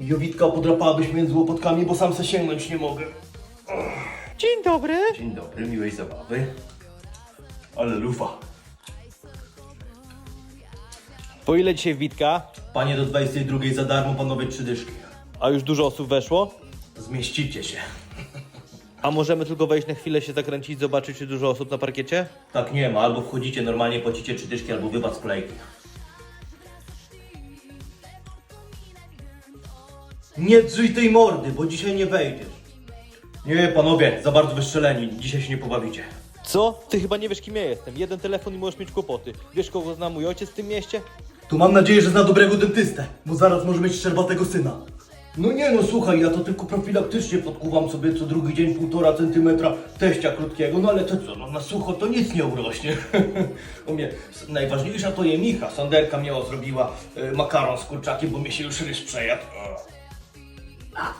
Jowitka podrapałabyś między łopotkami, bo sam se sięgnąć nie mogę. Dzień dobry. Dzień dobry, miłej zabawy. Ale lufa. Po ile dzisiaj wbitka? Panie do 22 za darmo, panowie trzy dyszki. A już dużo osób weszło? Zmieścicie się. A możemy tylko wejść na chwilę się zakręcić, zobaczyć czy dużo osób na parkiecie? Tak nie ma, albo wchodzicie normalnie, płacicie trzy dyszki, albo wypad z kolejki. Nie drzyj tej mordy, bo dzisiaj nie wejdziesz. Nie, panowie, za bardzo wystrzeleni, dzisiaj się nie pobawicie. Co? Ty chyba nie wiesz kim ja jestem. Jeden telefon i możesz mieć kłopoty. Wiesz kogo zna mój ojciec w tym mieście? To mam nadzieję, że zna dobrego dentystę, bo zaraz może mieć szczerbatego syna. No nie no, słuchaj, ja to tylko profilaktycznie podkuwam sobie co drugi dzień półtora centymetra teścia krótkiego, no ale to co, no na sucho to nic nie urośnie. U mnie s- najważniejsza to je Micha, Sanderka mnie zrobiła y, makaron z kurczakiem, bo mi się już ryż przejadł. Ah.